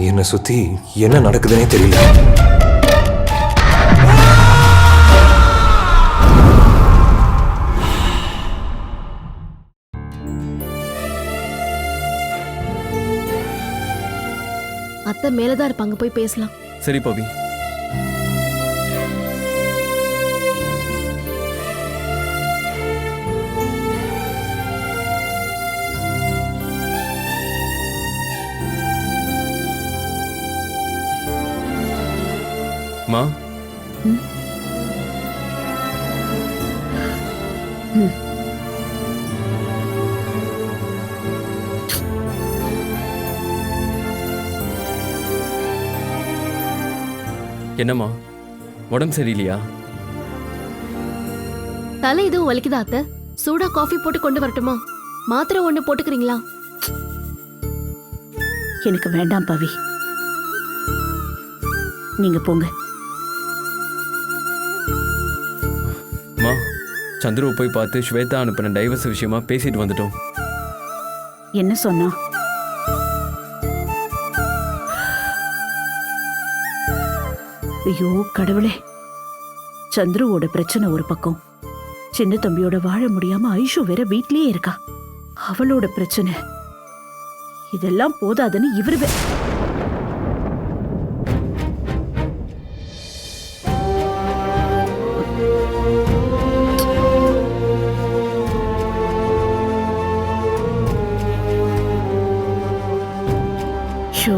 என்னை சுத்தி என்ன நடக்குதுன்னே தெரியல. அத்தை மேலதான் இருப்பாங்க போய் பேசலாம். சரி பவி. மா? என்னம்மா? உடம்பு சரியில்லையா? தலை எதுவும் வலிக்குதா அத்தை? சூடா காஃபி போட்டு கொண்டு வரட்டுமா? மாத்திரை ஒண்ணு போட்டுக்கிறீங்களா? எனக்கு வேண்டாம் பவி. நீங்க போங்க. சந்துருவை போய் பார்த்து ஸ்வேதா அனுப்பின டைவர்ஸ் விஷயமா பேசிட்டு வந்துட்டோம். என்ன சொன்னா? ஐயோ கடவுளே. சந்துருவோட பிரச்சனை ஒரு பக்கம். சின்ன தம்பியோட வாழ முடியாம ஐஷு வேற வீட்லயே இருக்கா. அவளோட பிரச்சனை. இதெல்லாம் போதாதுன்னு இவரு ஷோ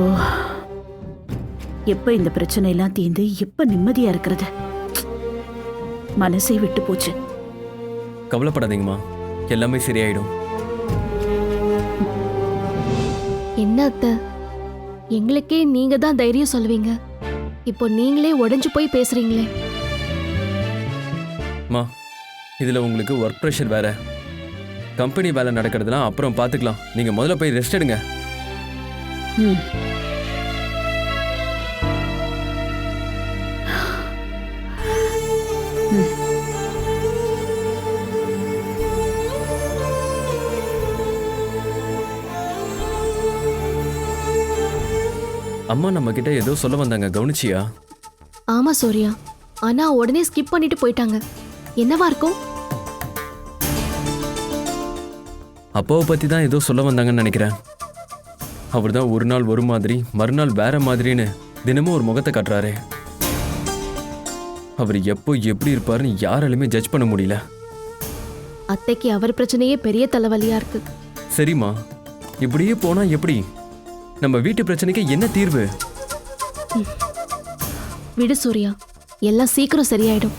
எப்ப இந்த பிரச்சனை எல்லாம் தீர்ந்து எப்ப நிம்மதியா இருக்கிறது? மனசே விட்டு போச்சு. கவலைப்படாதீங்கம்மா. எல்லாமே சரியாயிடும். என்ன அத்தை? எங்களுக்கே நீங்க தான் தைரியம் சொல்லுவீங்க. இப்போ நீங்களே உடைஞ்சு போய் பேசுறீங்களே. மா இதில் உங்களுக்கு ஒர்க் ப்ரெஷர் வேற. கம்பெனி வேலை நடக்கிறதுலாம் அப்புறம் பார்த்துக்கலாம் நீங்கள் முதல்ல போய் ரெஸ்ட் எடுங்க. அம்மா நம்ம கிட்ட ஏதோ சொல்ல வந்தாங்க கவனிச்சியா? ஆமா சூர்யா. ஆனா உடனே ஸ்கிப் பண்ணிட்டு போயிட்டாங்க. என்னவா இருக்கும்? அப்பாவை பற்றி தான் ஏதோ சொல்ல வந்தாங்கன்னு நினைக்கிறேன். அவர் தான் ஒரு நாள் ஒரு மாதிரி மறுநாள் வேற மாதிரின்னு தினமும் ஒரு முகத்தை காட்டுறாரே. அவர் எப்போ எப்படி இருப்பாருன்னு யாராலுமே ஜட்ஜ் பண்ண முடியல. அத்தைக்கு அவர் பிரச்சனையே பெரிய தலைவலியா இருக்கு. சரிம்மா இப்படியே போனா எப்படி? நம்ம வீட்டு பிரச்சனைக்கு என்ன தீர்வு? விடு சூர்யா எல்லாம் சீக்கிரம் சரியாயிடும்.